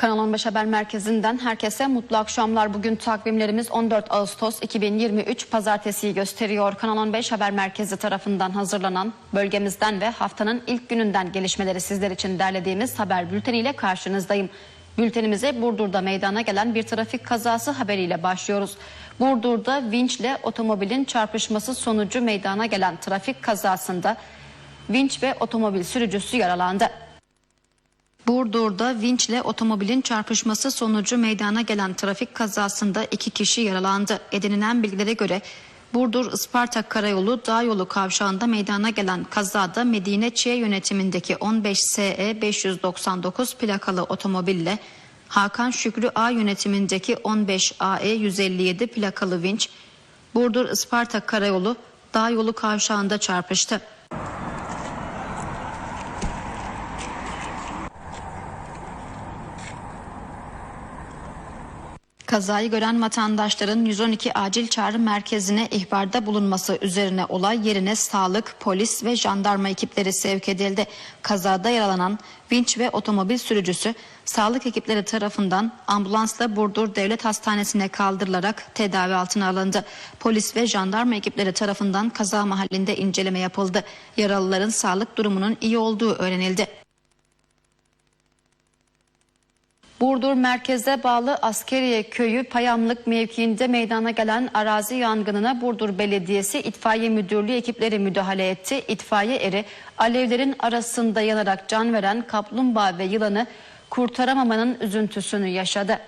Kanal 15 Haber Merkezi'nden herkese mutlu akşamlar. Bugün takvimlerimiz 14 Ağustos 2023 Pazartesi'yi gösteriyor. Kanal 15 Haber Merkezi tarafından hazırlanan bölgemizden ve haftanın ilk gününden gelişmeleri sizler için derlediğimiz haber bülteniyle karşınızdayım. Bültenimize Burdur'da meydana gelen bir trafik kazası haberiyle başlıyoruz. Burdur'da vinçle otomobilin çarpışması sonucu meydana gelen trafik kazasında vinç ve otomobil sürücüsü yaralandı. Burdur'da vinçle otomobilin çarpışması sonucu meydana gelen trafik kazasında iki kişi yaralandı. Edinilen bilgilere göre Burdur Isparta Karayolu Dağ Yolu kavşağında meydana gelen kazada Medine Çiğ yönetimindeki 15 SE 599 plakalı otomobille Hakan Şükrü A yönetimindeki 15 AE 157 plakalı vinç Burdur Isparta Karayolu Dağ Yolu kavşağında çarpıştı. Kazayı gören vatandaşların 112 acil çağrı merkezine ihbarda bulunması üzerine olay yerine sağlık, polis ve jandarma ekipleri sevk edildi. Kazada yaralanan vinç ve otomobil sürücüsü sağlık ekipleri tarafından ambulansla Burdur Devlet Hastanesi'ne kaldırılarak tedavi altına alındı. Polis ve jandarma ekipleri tarafından kaza mahallinde inceleme yapıldı. Yaralıların sağlık durumunun iyi olduğu öğrenildi. Burdur merkeze bağlı Askeriye köyü Payamlık mevkiinde meydana gelen arazi yangınına Burdur Belediyesi İtfaiye Müdürlüğü ekipleri müdahale etti. İtfaiye eri alevlerin arasında yanarak can veren kaplumbağa ve yılanı kurtaramamanın üzüntüsünü yaşadı.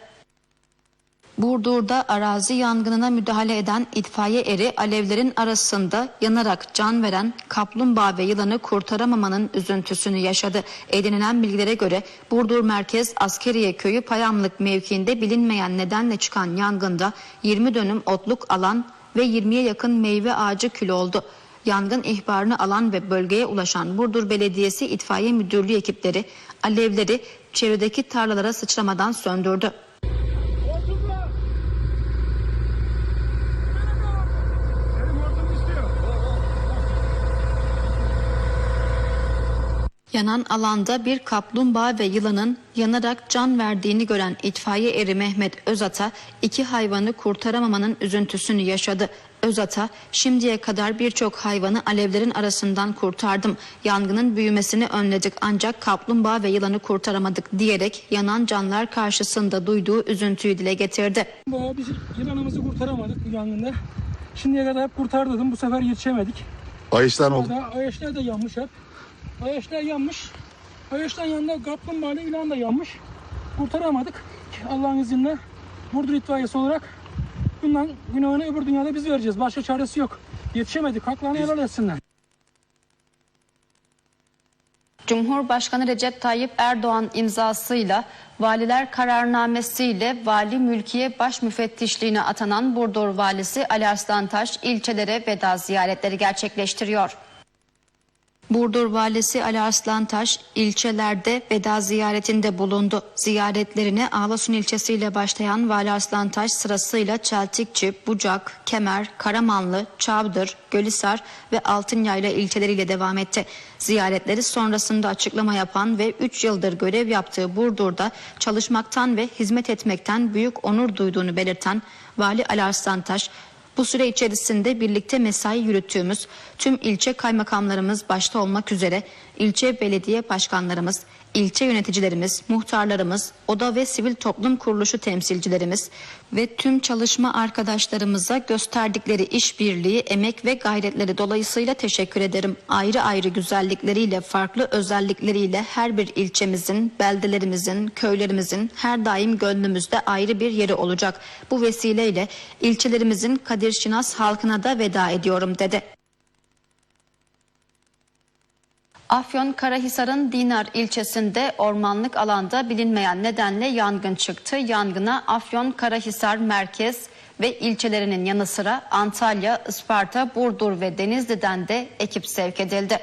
Burdur'da arazi yangınına müdahale eden itfaiye eri alevlerin arasında yanarak can veren kaplumbağa ve yılanı kurtaramamanın üzüntüsünü yaşadı. Edinilen bilgilere göre Burdur Merkez Askeriye Köyü Payamlık mevkiinde bilinmeyen nedenle çıkan yangında 20 dönüm otluk alan ve 20'ye yakın meyve ağacı kül oldu. Yangın ihbarını alan ve bölgeye ulaşan Burdur Belediyesi İtfaiye Müdürlüğü ekipleri alevleri çevredeki tarlalara sıçramadan söndürdü. Yanan alanda bir kaplumbağa ve yılanın yanarak can verdiğini gören itfaiye eri Mehmet Özata iki hayvanı kurtaramamanın üzüntüsünü yaşadı. Özata şimdiye kadar birçok hayvanı alevlerin arasından kurtardım. Yangının büyümesini önledik ancak kaplumbağa ve yılanı kurtaramadık diyerek yanan canlar karşısında duyduğu üzüntüyü dile getirdi. Bu biz yılanımızı kurtaramadık bu yangında. Şimdiye kadar hep kurtardım. Bu sefer yetişemedik. Ayıştan oldu. Ağaçlar da yanmış hep. Ağaçlar yanmış. Ağaçtan yanında kaplumbağa ile yılan da yanmış. Kurtaramadık. Allah'ın izniyle Burdur itfaiyesi olarak bundan günahını öbür dünyada biz vereceğiz. Başka çaresi yok. Yetişemedik. Haklarını helal etsinler. Cumhurbaşkanı Recep Tayyip Erdoğan imzasıyla valiler kararnamesiyle vali mülkiye baş müfettişliğine atanan Burdur valisi Ali Arslantaş ilçelere veda ziyaretleri gerçekleştiriyor. Burdur valisi Ali Arslantaş ilçelerde veda ziyaretinde bulundu. Ziyaretlerine Ağlasun ilçesiyle başlayan Vali Arslantaş sırasıyla Çeltikçi, Bucak, Kemer, Karamanlı, Çavdır, Gölhisar ve Altınyayla ilçeleriyle devam etti. Ziyaretleri sonrasında açıklama yapan ve 3 yıldır görev yaptığı Burdur'da çalışmaktan ve hizmet etmekten büyük onur duyduğunu belirten Vali Ali Arslantaş, bu süre içerisinde birlikte mesai yürüttüğümüz tüm ilçe kaymakamlarımız başta olmak üzere ilçe belediye başkanlarımız, ilçe yöneticilerimiz, muhtarlarımız, oda ve sivil toplum kuruluşu temsilcilerimiz ve tüm çalışma arkadaşlarımıza gösterdikleri işbirliği, emek ve gayretleri dolayısıyla teşekkür ederim. Ayrı ayrı güzellikleriyle, farklı özellikleriyle her bir ilçemizin, beldelerimizin, köylerimizin her daim gönlümüzde ayrı bir yeri olacak. Bu vesileyle ilçelerimizin Kadir Şinas halkına da veda ediyorum dedi. Afyon Karahisar'ın Dinar ilçesinde ormanlık alanda bilinmeyen nedenle yangın çıktı. Yangına Afyon Karahisar merkez ve ilçelerinin yanı sıra Antalya, Isparta, Burdur ve Denizli'den de ekip sevk edildi.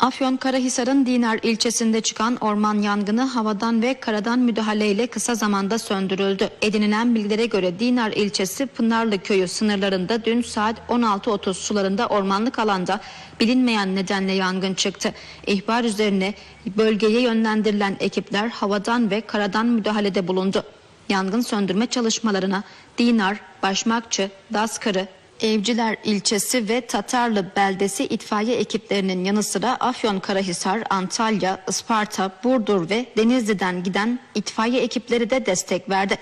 Afyonkarahisar'ın Dinar ilçesinde çıkan orman yangını havadan ve karadan müdahaleyle kısa zamanda söndürüldü. Edinilen bilgilere göre Dinar ilçesi Pınarlı köyü sınırlarında dün saat 16.30 sularında ormanlık alanda bilinmeyen nedenle yangın çıktı. İhbar üzerine bölgeye yönlendirilen ekipler havadan ve karadan müdahalede bulundu. Yangın söndürme çalışmalarına Dinar, Başmakçı, Daskarı, Evciler ilçesi ve Tatarlı beldesi itfaiye ekiplerinin yanı sıra Afyonkarahisar, Antalya, Isparta, Burdur ve Denizli'den giden itfaiye ekipleri de destek verdi.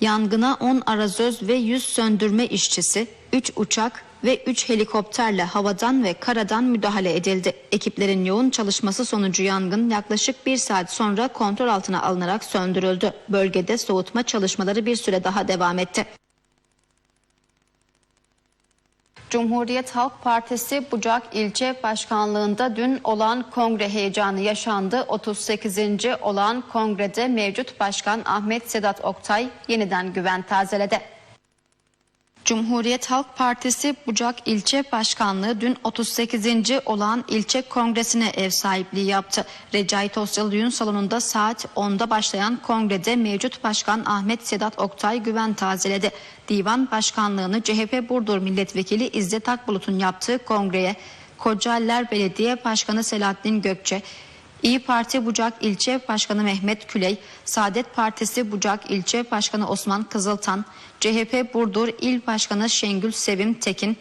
Yangına 10 arazöz ve 100 söndürme işçisi, 3 uçak ve 3 helikopterle havadan ve karadan müdahale edildi. Ekiplerin yoğun çalışması sonucu yangın yaklaşık bir saat sonra kontrol altına alınarak söndürüldü. Bölgede soğutma çalışmaları bir süre daha devam etti. Cumhuriyet Halk Partisi Bucak İlçe Başkanlığı'nda dün olan kongre heyecanı yaşandı. 38. olan kongrede mevcut başkan Ahmet Sedat Oktay yeniden güven tazeledi. Cumhuriyet Halk Partisi Bucak İlçe Başkanlığı dün 38. olan ilçe kongresine ev sahipliği yaptı. Recai Tosyalı Düğün Salonu'nda saat 10'da başlayan kongrede mevcut başkan Ahmet Sedat Oktay güven tazeledi. Divan Başkanlığını CHP Burdur Milletvekili İzzet Akbulut'un yaptığı kongreye Kocaeliler Belediye Başkanı Selahattin Gökçe, İyi Parti Bucak İlçe Başkanı Mehmet Küley, Saadet Partisi Bucak İlçe Başkanı Osman Kızıltan, CHP Burdur İl Başkanı Şengül Sevim Tekin,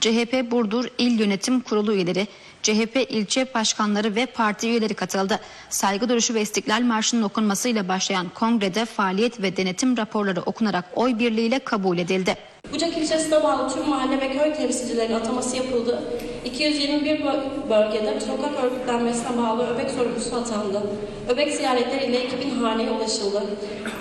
CHP Burdur İl Yönetim Kurulu üyeleri, CHP ilçe başkanları ve parti üyeleri katıldı. Saygı duruşu ve İstiklal Marşı'nın okunmasıyla başlayan kongrede faaliyet ve denetim raporları okunarak oy birliğiyle kabul edildi. Bucak ilçesine bağlı tüm mahalle ve köy temsilcilerinin ataması yapıldı. 221 bö- bölgede sokak örgütlenmesine bağlı öbek sorumlusu atandı. Öbek ziyaretleriyle 2000 haneye ulaşıldı.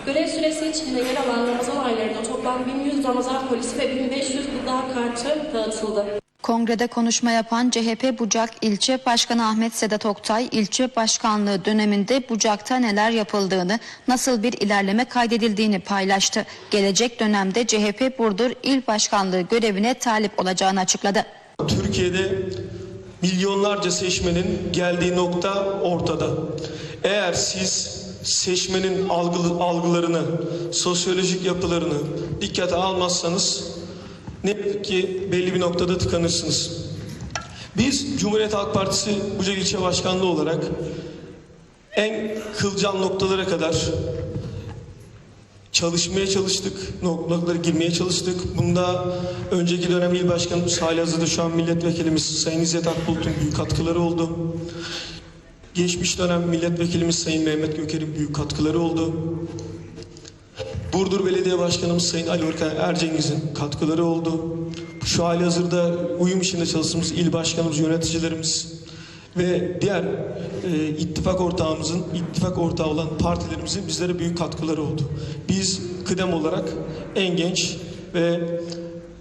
Görev süresi içinde yer alan Ramazan aylarında toplam 1100 Ramazan polisi ve 1500 gıda kartı dağıtıldı. Kongrede konuşma yapan CHP Bucak İlçe Başkanı Ahmet Sedat Oktay, ilçe başkanlığı döneminde Bucak'ta neler yapıldığını, nasıl bir ilerleme kaydedildiğini paylaştı. Gelecek dönemde CHP Burdur İl Başkanlığı görevine talip olacağını açıkladı. Türkiye'de milyonlarca seçmenin geldiği nokta ortada. Eğer siz seçmenin algılı, algılarını, sosyolojik yapılarını dikkate almazsanız ne ki belli bir noktada tıkanırsınız. Biz Cumhuriyet Halk Partisi Bucak İlçe Başkanlığı olarak en kılcal noktalara kadar çalışmaya çalıştık, noktalara girmeye çalıştık. Bunda önceki dönem il başkanımız, halihazırda şu an milletvekilimiz Sayın İzzet Akbulut'un büyük katkıları oldu. Geçmiş dönem milletvekilimiz Sayın Mehmet Göker'in büyük katkıları oldu. Burdur Belediye Başkanımız Sayın Ali Orkan Ercengiz'in katkıları oldu. Şu hali hazırda uyum içinde çalıştığımız il başkanımız, yöneticilerimiz ve diğer e, ittifak ortağımızın, ittifak ortağı olan partilerimizin bizlere büyük katkıları oldu. Biz kıdem olarak en genç ve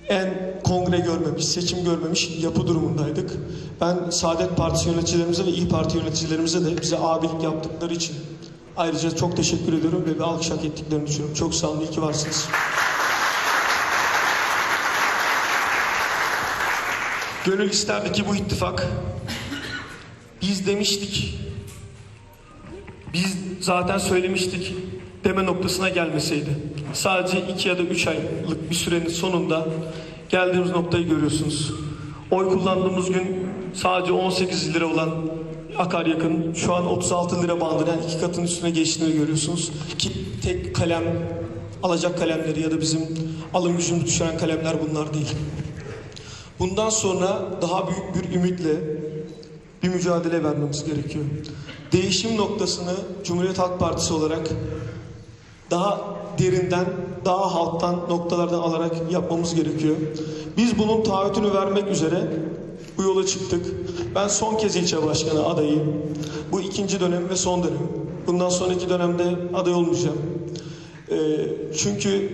en kongre görmemiş, seçim görmemiş yapı durumundaydık. Ben Saadet Partisi yöneticilerimize ve İyi Parti yöneticilerimize de bize abilik yaptıkları için ayrıca çok teşekkür ediyorum ve bir alkış hak ettiklerini düşünüyorum. Çok sağ olun, iyi ki varsınız. Gönül isterdi ki bu ittifak biz demiştik biz zaten söylemiştik deme noktasına gelmeseydi. Sadece iki ya da üç aylık bir sürenin sonunda geldiğimiz noktayı görüyorsunuz. Oy kullandığımız gün sadece 18 lira olan akaryakın şu an 36 lira bandına yani iki katın üstüne geçtiğini görüyorsunuz. Ki tek kalem alacak kalemleri ya da bizim alım gücümüzü düşüren kalemler bunlar değil. Bundan sonra daha büyük bir ümitle bir mücadele vermemiz gerekiyor. Değişim noktasını Cumhuriyet Halk Partisi olarak daha derinden, daha halktan noktalardan alarak yapmamız gerekiyor. Biz bunun taahhütünü vermek üzere bu yola çıktık. Ben son kez ilçe başkanı adayım. Bu ikinci dönem ve son dönem. Bundan sonraki dönemde aday olmayacağım. Ee, çünkü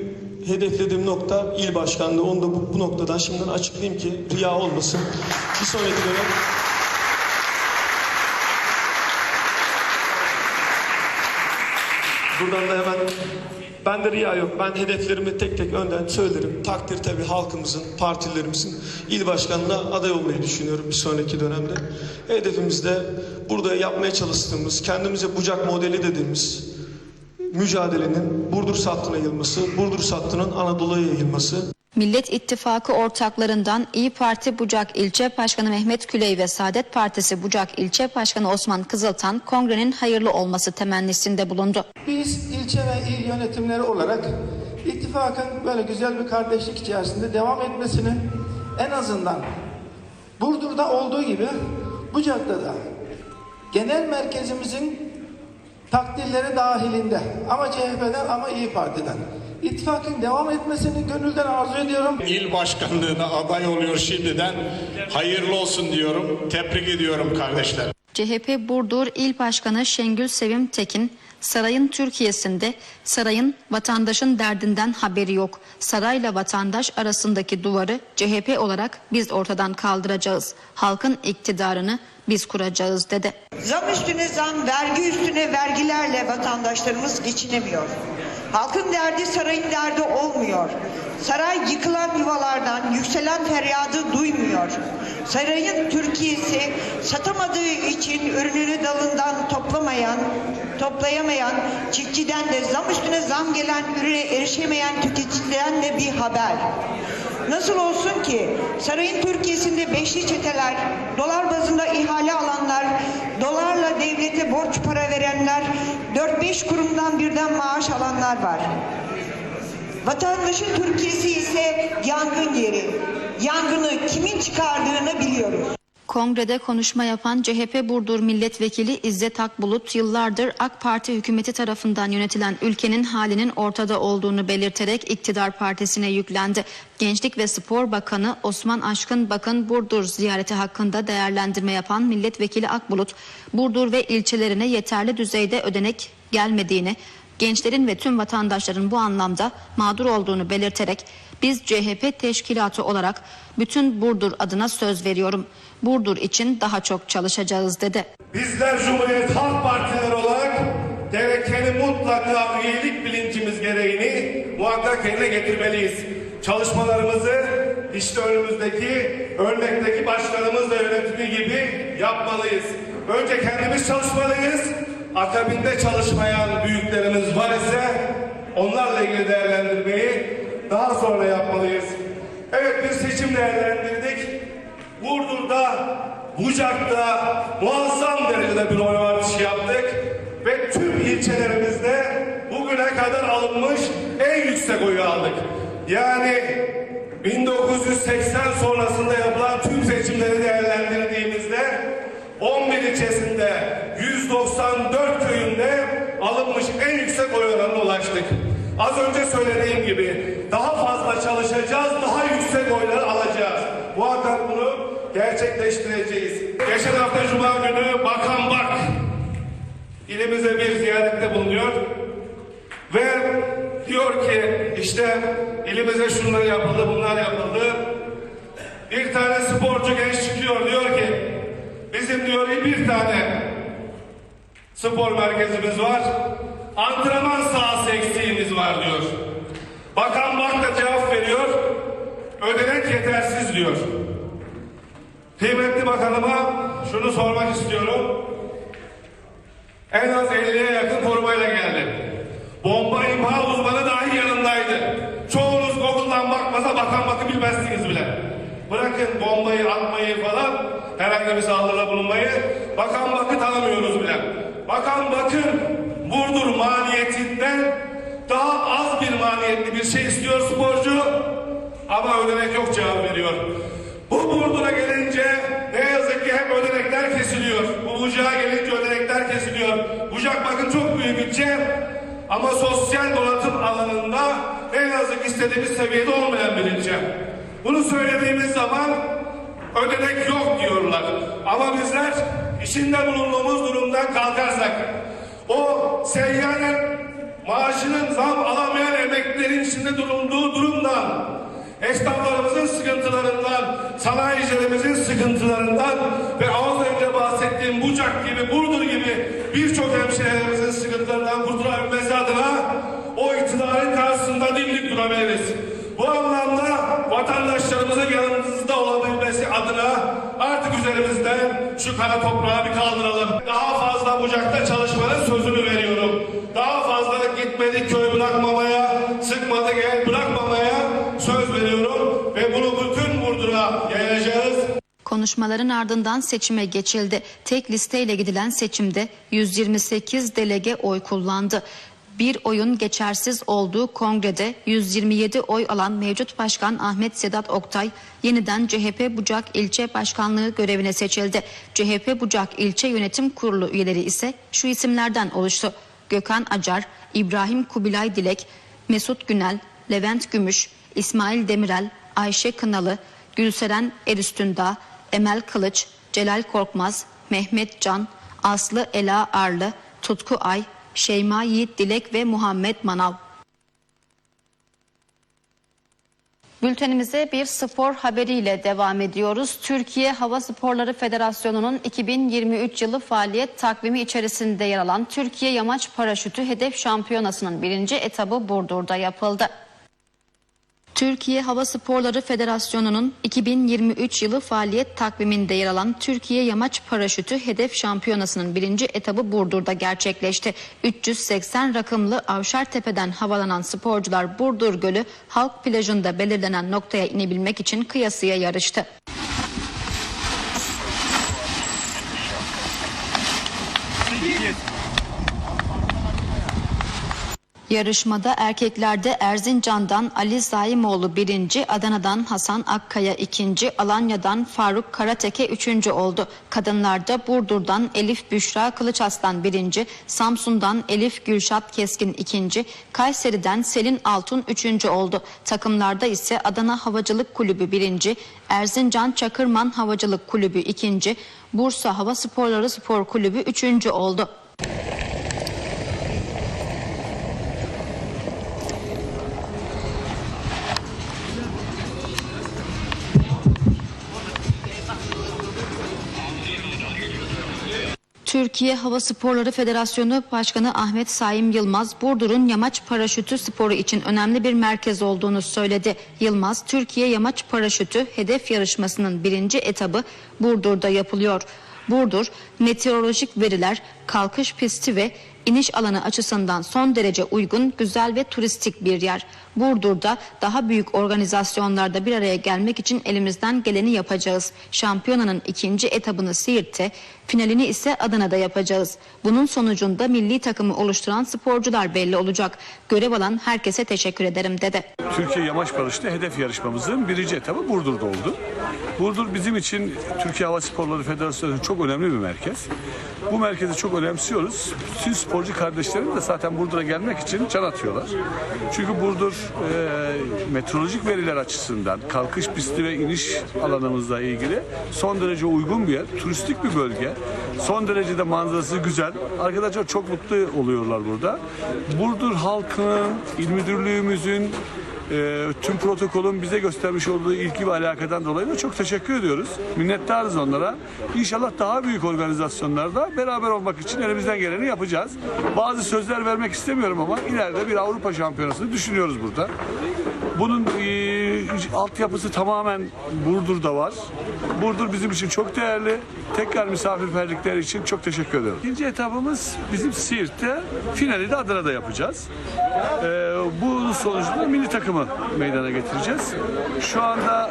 hedeflediğim nokta il başkanlığı. Onu da bu, bu noktadan şimdiden açıklayayım ki riya olmasın. Bir sonraki dönem Buradan da hemen ben de riya yok. Ben hedeflerimi tek tek önden söylerim. Takdir tabii halkımızın, partilerimizin il başkanına aday olmayı düşünüyorum bir sonraki dönemde. Hedefimiz de burada yapmaya çalıştığımız, kendimize bucak modeli dediğimiz mücadelenin Burdur Sattı'na yayılması, Burdur Sattı'nın Anadolu'ya yayılması. Millet İttifakı ortaklarından İyi Parti Bucak İlçe Başkanı Mehmet Küley ve Saadet Partisi Bucak İlçe Başkanı Osman Kızıltan kongrenin hayırlı olması temennisinde bulundu. Biz ilçe ve il yönetimleri olarak ittifakın böyle güzel bir kardeşlik içerisinde devam etmesini en azından Burdur'da olduğu gibi Bucak'ta da genel merkezimizin takdirleri dahilinde ama CHP'den ama İyi Parti'den ittifakın devam etmesini gönülden arzu ediyorum. İl başkanlığına aday oluyor şimdiden. Hayırlı olsun diyorum. Tebrik ediyorum kardeşler. CHP Burdur İl Başkanı Şengül Sevim Tekin, sarayın Türkiye'sinde sarayın vatandaşın derdinden haberi yok. Sarayla vatandaş arasındaki duvarı CHP olarak biz ortadan kaldıracağız. Halkın iktidarını biz kuracağız dedi. Zam üstüne zam, vergi üstüne vergilerle vatandaşlarımız geçinemiyor. Halkın derdi sarayın derdi olmuyor. Saray yıkılan yuvalardan yükselen feryadı duymuyor. Sarayın Türkiye'si satamadığı için ürününü dalından toplamayan, toplayamayan, çiftçiden de zam üstüne zam gelen ürüne erişemeyen tüketiciden de bir haber. Nasıl olsun ki sarayın Türkiye'sinde beşli çeteler, dolar bazında ihale alanlar, devlete borç para verenler, 4-5 kurumdan birden maaş alanlar var. Vatandaşın Türkiye'si ise yangın yeri. Yangını kimin çıkardığını biliyoruz. Kongrede konuşma yapan CHP Burdur Milletvekili İzzet Akbulut yıllardır AK Parti hükümeti tarafından yönetilen ülkenin halinin ortada olduğunu belirterek iktidar partisine yüklendi. Gençlik ve Spor Bakanı Osman Aşkın Bakın Burdur ziyareti hakkında değerlendirme yapan milletvekili Akbulut, Burdur ve ilçelerine yeterli düzeyde ödenek gelmediğini, gençlerin ve tüm vatandaşların bu anlamda mağdur olduğunu belirterek biz CHP teşkilatı olarak bütün Burdur adına söz veriyorum. Burdur için daha çok çalışacağız dedi. Bizler Cumhuriyet Halk Partileri olarak gerekeni mutlaka üyelik bilincimiz gereğini muhakkak yerine getirmeliyiz. Çalışmalarımızı işte önümüzdeki örnekteki başkanımızla yönetimi gibi yapmalıyız. Önce kendimiz çalışmalıyız. Akabinde çalışmayan büyüklerimiz var ise onlarla ilgili değerlendirmeyi daha sonra yapmalıyız. Evet bir seçim değerlendirdik. Burdur'da, Bucak'ta muazzam derecede bir oy artışı yaptık. Ve tüm ilçelerimizde bugüne kadar alınmış en yüksek oyu aldık. Yani 1980 sonrasında yapılan tüm seçimleri değerlendirdiğimizde 11 ilçesinde 194 köyünde alınmış en yüksek oy oranına ulaştık. Az önce söylediğim gibi daha fazla çalışacağız, daha yüksek oylar alacağız. Gerçekleştireceğiz. Geçen hafta Cuma günü Bakan Bak ilimize bir ziyarette bulunuyor. Ve diyor ki işte ilimize şunlar yapıldı, bunlar yapıldı. Bir tane sporcu genç çıkıyor diyor ki bizim diyor bir tane spor merkezimiz var. Antrenman sahası eksiğimiz var diyor. Bakan Bak da cevap veriyor. Ödenek yetersiz diyor. Kıymetli bakanıma şunu sormak istiyorum. En az 50'ye yakın korumayla geldi. Bomba imha uzmanı dahi yanındaydı. Çoğunuz Google'dan bakmasa bakan bakı bilmezsiniz bile. Bırakın bombayı atmayı falan, herhangi bir saldırıda bulunmayı. Bakan bakı tanımıyoruz bile. Bakan bakın Burdur maliyetinden daha az bir maliyetli bir şey istiyor sporcu. Ama ödenek yok cevap veriyor. Bu Burdur'a gelince ne yazık ki hep ödenekler kesiliyor. Bu Bucak'a gelince ödenekler kesiliyor. Bucak bakın çok büyük bütçe ama sosyal donatım alanında ne yazık istediğimiz seviyede olmayan bir ilçe. Bunu söylediğimiz zaman ödenek yok diyorlar. Ama bizler içinde bulunduğumuz durumdan kalkarsak o seyyanen maaşının zam alamayan emeklilerin içinde bulunduğu durumdan esnaflarımızın sıkıntılarından, sanayicilerimizin sıkıntılarından ve az önce bahsettiğim Bucak gibi, Burdur gibi birçok hemşehrilerimizin sıkıntılarından kurtulabilmesi adına biz durabiliriz. Bu anlamda vatandaşlarımızın yanımızda olabilmesi adına artık üzerimizden şu kara toprağı bir kaldıralım. Daha fazla bucakta çalışmanın sözünü veriyorum. Daha fazla gitmedik köy bırakmamaya, Konuşmaların ardından seçime geçildi. Tek listeyle gidilen seçimde 128 delege oy kullandı. Bir oyun geçersiz olduğu kongrede 127 oy alan mevcut başkan Ahmet Sedat Oktay yeniden CHP Bucak İlçe Başkanlığı görevine seçildi. CHP Bucak İlçe Yönetim Kurulu üyeleri ise şu isimlerden oluştu. Gökhan Acar, İbrahim Kubilay Dilek, Mesut Günel, Levent Gümüş, İsmail Demirel, Ayşe Kınalı, Gülseren Erüstündağ, Emel Kılıç, Celal Korkmaz, Mehmet Can, Aslı Ela Arlı, Tutku Ay, Şeyma Yiğit Dilek ve Muhammed Manav. Bültenimize bir spor haberiyle devam ediyoruz. Türkiye Hava Sporları Federasyonu'nun 2023 yılı faaliyet takvimi içerisinde yer alan Türkiye Yamaç Paraşütü Hedef Şampiyonası'nın birinci etabı Burdur'da yapıldı. Türkiye Hava Sporları Federasyonu'nun 2023 yılı faaliyet takviminde yer alan Türkiye Yamaç Paraşütü Hedef Şampiyonası'nın birinci etabı Burdur'da gerçekleşti. 380 rakımlı Avşartepe'den havalanan sporcular Burdur Gölü halk plajında belirlenen noktaya inebilmek için kıyasıya yarıştı. Yarışmada erkeklerde Erzincan'dan Ali Zaimoğlu birinci, Adana'dan Hasan Akkaya ikinci, Alanya'dan Faruk Karateke üçüncü oldu. Kadınlarda Burdur'dan Elif Büşra Kılıçaslan birinci, Samsun'dan Elif Gülşat Keskin ikinci, Kayseri'den Selin Altun üçüncü oldu. Takımlarda ise Adana Havacılık Kulübü birinci, Erzincan Çakırman Havacılık Kulübü ikinci, Bursa Hava Sporları Spor Kulübü üçüncü oldu. Türkiye Hava Sporları Federasyonu Başkanı Ahmet Saim Yılmaz, Burdur'un yamaç paraşütü sporu için önemli bir merkez olduğunu söyledi. Yılmaz, Türkiye Yamaç Paraşütü hedef yarışmasının birinci etabı Burdur'da yapılıyor. Burdur, meteorolojik veriler, kalkış pisti ve iniş alanı açısından son derece uygun, güzel ve turistik bir yer. Burdur'da daha büyük organizasyonlarda bir araya gelmek için elimizden geleni yapacağız. Şampiyonanın ikinci etabını Siirt'te, finalini ise Adana'da yapacağız. Bunun sonucunda milli takımı oluşturan sporcular belli olacak. Görev alan herkese teşekkür ederim dedi. Türkiye Yamaç Paraşütü hedef yarışmamızın birinci etabı Burdur'da oldu. Burdur bizim için Türkiye Hava Sporları Federasyonu çok önemli bir merkez. Bu merkezi çok önemsiyoruz. Bütün sporcu kardeşlerim de zaten Burdur'a gelmek için can atıyorlar. Çünkü Burdur e, meteorolojik veriler açısından kalkış pisti ve iniş alanımızla ilgili son derece uygun bir yer. Turistik bir bölge. Son derece de manzarası güzel. Arkadaşlar çok mutlu oluyorlar burada. Burdur halkının, il müdürlüğümüzün, e, tüm protokolün bize göstermiş olduğu ilgi ve alakadan dolayı da çok teşekkür ediyoruz. Minnettarız onlara. İnşallah daha büyük organizasyonlarda beraber olmak için elimizden geleni yapacağız. Bazı sözler vermek istemiyorum ama ileride bir Avrupa Şampiyonası'nı düşünüyoruz burada. Bunun e, altyapısı tamamen Burdur'da var. Burdur bizim için çok değerli. Tekrar misafirperlikleri için çok teşekkür ediyorum. İkinci etabımız bizim Siirt'te. Finali de Adana'da yapacağız. E, bu sonucunda milli takımı meydana getireceğiz. Şu anda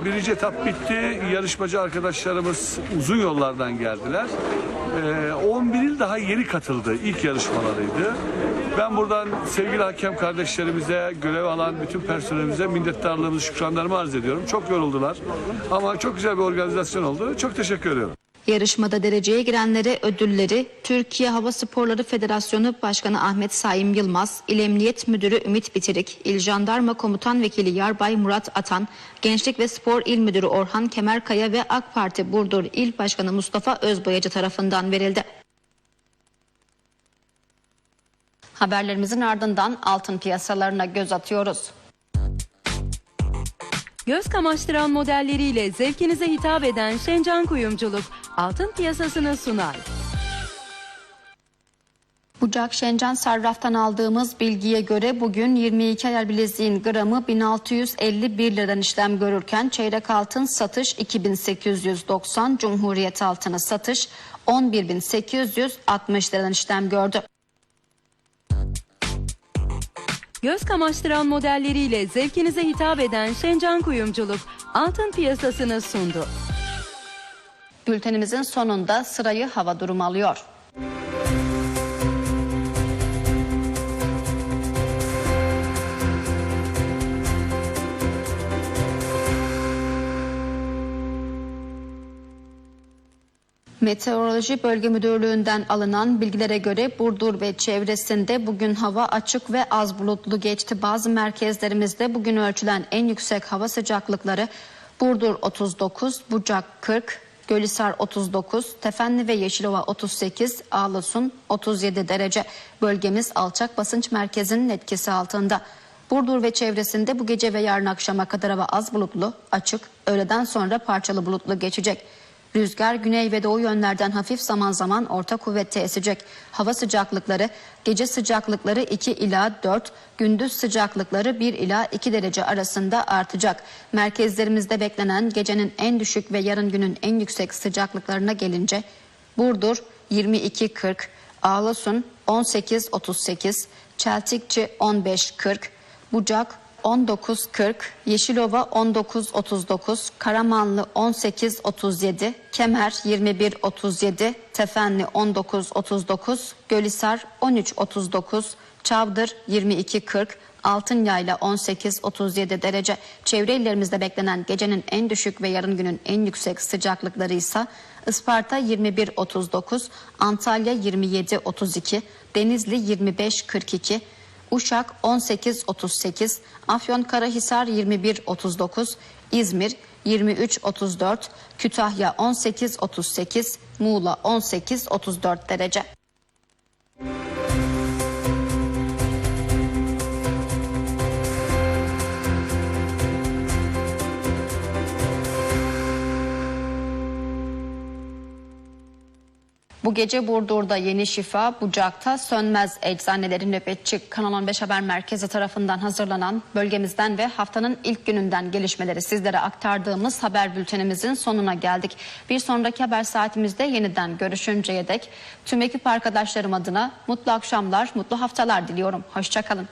e, birinci etap bitti. Yarışmacı arkadaşlarımız uzun yollardan geldiler. E, 11 il daha yeni katıldı. İlk yarışmalarıydı. Ben buradan sevgili hakem kardeşlerimize, görev alan bütün personelimize minnettarlığımızı, şükranlarımı arz ediyorum. Çok yoruldular ama çok güzel bir organizasyon oldu. Çok teşekkür ediyorum. Yarışmada dereceye girenlere ödülleri Türkiye Hava Sporları Federasyonu Başkanı Ahmet Saim Yılmaz, İl Emniyet Müdürü Ümit Bitirik, İl Jandarma Komutan Vekili Yarbay Murat Atan, Gençlik ve Spor İl Müdürü Orhan Kemerkaya ve AK Parti Burdur İl Başkanı Mustafa Özboyacı tarafından verildi. Haberlerimizin ardından altın piyasalarına göz atıyoruz. Göz kamaştıran modelleriyle zevkinize hitap eden Şencan Kuyumculuk altın piyasasını sunar. Bucak Şencan Sarraf'tan aldığımız bilgiye göre bugün 22 ayar bileziğin gramı 1651 liradan işlem görürken çeyrek altın satış 2890, Cumhuriyet altını satış 11860 liradan işlem gördü. Göz kamaştıran modelleriyle zevkinize hitap eden Şencan Kuyumculuk altın piyasasını sundu. Bültenimizin sonunda sırayı hava durumu alıyor. Meteoroloji Bölge Müdürlüğü'nden alınan bilgilere göre Burdur ve çevresinde bugün hava açık ve az bulutlu geçti. Bazı merkezlerimizde bugün ölçülen en yüksek hava sıcaklıkları Burdur 39, Bucak 40, Gölhisar 39, Tefenli ve Yeşilova 38, Ağlasun 37 derece. Bölgemiz alçak basınç merkezinin etkisi altında. Burdur ve çevresinde bu gece ve yarın akşama kadar hava az bulutlu, açık, öğleden sonra parçalı bulutlu geçecek. Rüzgar güney ve doğu yönlerden hafif zaman zaman orta kuvvette esecek. Hava sıcaklıkları gece sıcaklıkları 2 ila 4, gündüz sıcaklıkları 1 ila 2 derece arasında artacak. Merkezlerimizde beklenen gecenin en düşük ve yarın günün en yüksek sıcaklıklarına gelince Burdur 22-40, Ağlasun 18-38, Çeltikçi 15-40, Bucak 19.40, Yeşilova 19.39, Karamanlı 18.37, Kemer 21.37, Tefenli 19.39, Gölhisar 13.39, Çavdır 22.40, Altınyayla 18-37 derece. Çevre illerimizde beklenen gecenin en düşük ve yarın günün en yüksek sıcaklıkları ise Isparta 21-39, Antalya 27-32, Denizli 25-42, Uşak 18.38, Afyonkarahisar 21.39, İzmir 23.34, Kütahya 18.38, Muğla 18.34 derece. Bu gece Burdur'da Yeni Şifa, Bucak'ta Sönmez Eczanelerin nöbetçi Kanal 15 Haber Merkezi tarafından hazırlanan bölgemizden ve haftanın ilk gününden gelişmeleri sizlere aktardığımız haber bültenimizin sonuna geldik. Bir sonraki haber saatimizde yeniden görüşünceye dek tüm ekip arkadaşlarım adına mutlu akşamlar, mutlu haftalar diliyorum. Hoşçakalın.